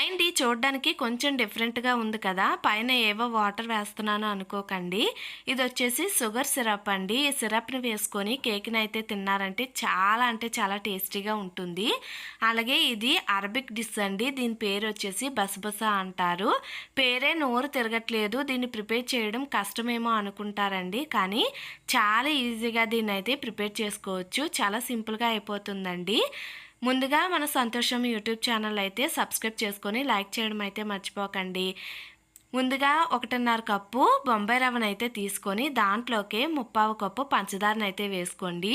Hi చూడడానికి కొంచెం డిఫరెంట్గా ఉంది కదా. పైన ఏవో వాటర్ వేస్తున్నాను అనుకోకండి. ఇది వచ్చేసి షుగర్ సిరప్ అండి. ఈ సిరప్ని వేసుకొని కేక్ని అయితే తిన్నారంటే చాలా అంటే చాలా టేస్టీగా ఉంటుంది. అలాగే ఇది అరబిక్ డిష్ అండి. దీని పేరు వచ్చేసి బసబస అంటారు. పేరే నోరు తిరగట్లేదు. దీన్ని ప్రిపేర్ చేయడం కష్టమేమో అనుకుంటారండి. కానీ చాలా ఈజీగా దీన్ని అయితే ప్రిపేర్ చేసుకోవచ్చు. చాలా సింపుల్గా అయిపోతుందండి. ముందుగా మన సంతోషం యూట్యూబ్ ఛానల్ అయితే సబ్స్క్రైబ్ చేసుకొని లైక్ చేయడం అయితే మర్చిపోకండి. ముందుగా ఒకటిన్నర కప్పు బొంబాయి రవ్వను అయితే తీసుకొని దాంట్లోకి ముప్పావు కప్పు పంచదారను అయితే వేసుకోండి.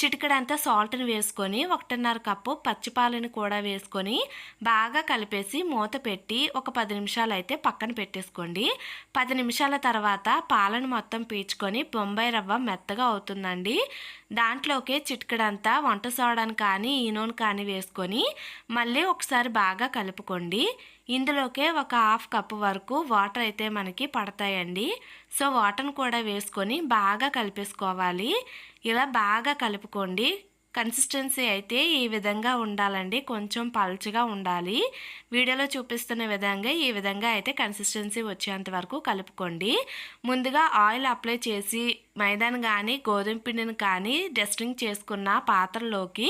చిటికడంతా సాల్ట్ని వేసుకొని ఒకటిన్నర కప్పు పచ్చిపాలను కూడా వేసుకొని బాగా కలిపేసి మూత పెట్టి ఒక పది నిమిషాలు అయితే పక్కన పెట్టేసుకోండి. పది నిమిషాల తర్వాత పాలను మొత్తం పీల్చుకొని బొంబాయి రవ్వ మెత్తగా అవుతుందండి. దాంట్లోకి చిటికడంతా వంట సోడాను కానీ ఈనోను కానీ వేసుకొని మళ్ళీ ఒకసారి బాగా కలుపుకోండి. ఇందులోకే ఒక హాఫ్ కప్ వరకు వాటర్ అయితే మనకి పడతాయండి. సో వాటర్ని కూడా వేసుకొని బాగా కలిపేసుకోవాలి. ఇలా బాగా కలుపుకోండి. కన్సిస్టెన్సీ అయితే ఈ విధంగా ఉండాలండి. కొంచెం పల్చగా ఉండాలి. వీడియోలో చూపిస్తున్న విధంగా ఈ విధంగా అయితే కన్సిస్టెన్సీ వచ్చేంత వరకు కలుపుకోండి. ముందుగా ఆయిల్ అప్లై చేసి మైదాను కానీ గోధుమ పిండిని కానీ డస్టింగ్ చేసుకున్న పాత్రలోకి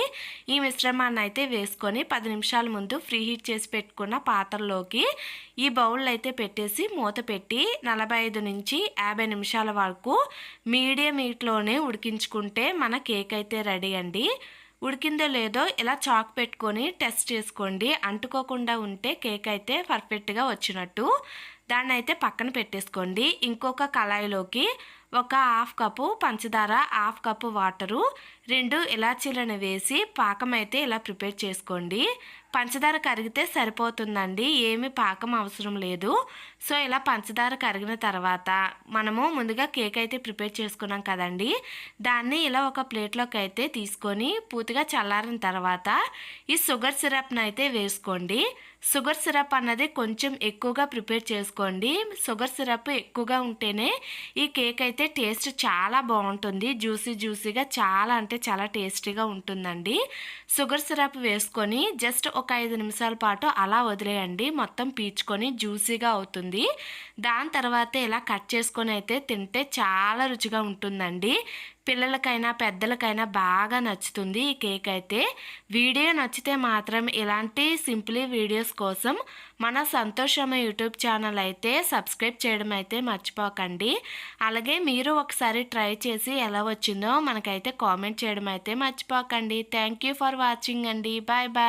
ఈ మిశ్రమాన్ని అయితే వేసుకొని పది నిమిషాల ముందు ఫ్రీ హీట్ చేసి పెట్టుకున్న పాత్రలోకి ఈ బౌల్ అయితే పెట్టేసి మూత పెట్టి నలభై ఐదు నుంచి యాభై నిమిషాల వరకు మీడియం హీట్లోనే ఉడికించుకుంటే మన కేక్ అయితే రెడీ అండి. ఉడికిందో లేదో ఇలా చాక్ పెట్టుకొని టెస్ట్ చేసుకోండి. అంటుకోకుండా ఉంటే కేక్ అయితే పర్ఫెక్ట్గా వచ్చినట్టు. దాన్ని అయితే పక్కన పెట్టేసుకోండి. ఇంకొక కళాయిలోకి ఒక హాఫ్ కప్పు పంచదార హాఫ్ కప్పు వాటరు రెండు ఇలాచీలను వేసి పాకం అయితే ఇలా ప్రిపేర్ చేసుకోండి. పంచదార కరిగితే సరిపోతుందండి ఏమి పాకం అవసరం లేదు. సో ఇలా పంచదార కరిగిన తర్వాత మనము ముందుగా కేక్ అయితే ప్రిపేర్ చేసుకున్నాం కదండి. దాన్ని ఇలా ఒక ప్లేట్లోకి అయితే తీసుకొని పూర్తిగా చల్లారిన తర్వాత ఈ షుగర్ సిరప్ని అయితే వేసుకోండి. షుగర్ సిరప్ అన్నది కొంచెం ఎక్కువగా ప్రిపేర్ చేసుకోండి. షుగర్ సిరప్ ఎక్కువగా ఉంటేనే ఈ కేక్ అయితే టేస్ట్ చాలా బాగుంటుంది. జ్యూసీ జ్యూసీగా చాలా అంటే చాలా టేస్టీగా ఉంటుందండి. షుగర్ సిరప్ వేసుకొని జస్ట్ ఒక ఐదు నిమిషాల పాటు అలా వదిలేయండి. మొత్తం పీచుకొని జ్యూసీగా అవుతుంది. దాని తర్వాత ఇలా కట్ చేసుకొని అయితే తింటే చాలా రుచిగా ఉంటుందండి. పిల్లలకైనా పెద్దలకైనా బాగా నచ్చుతుంది ఈ కేక్ అయితే వీడియో నచ్చితే మాత్రం ఇలాంటి సింప్లీ వీడియోస్ కోసం మన సంతోషమ యూట్యూబ్ ఛానల్ అయితే సబ్స్క్రైబ్ చేయడం అయితే మర్చిపోకండి. అలాగే మీరు ఒకసారి ట్రై చేసి ఎలా వచ్చిందో మనకైతే కామెంట్ చేయడం అయితే మర్చిపోకండి. థ్యాంక్ యూ ఫర్ వాచింగ్ అండి. Bye bye.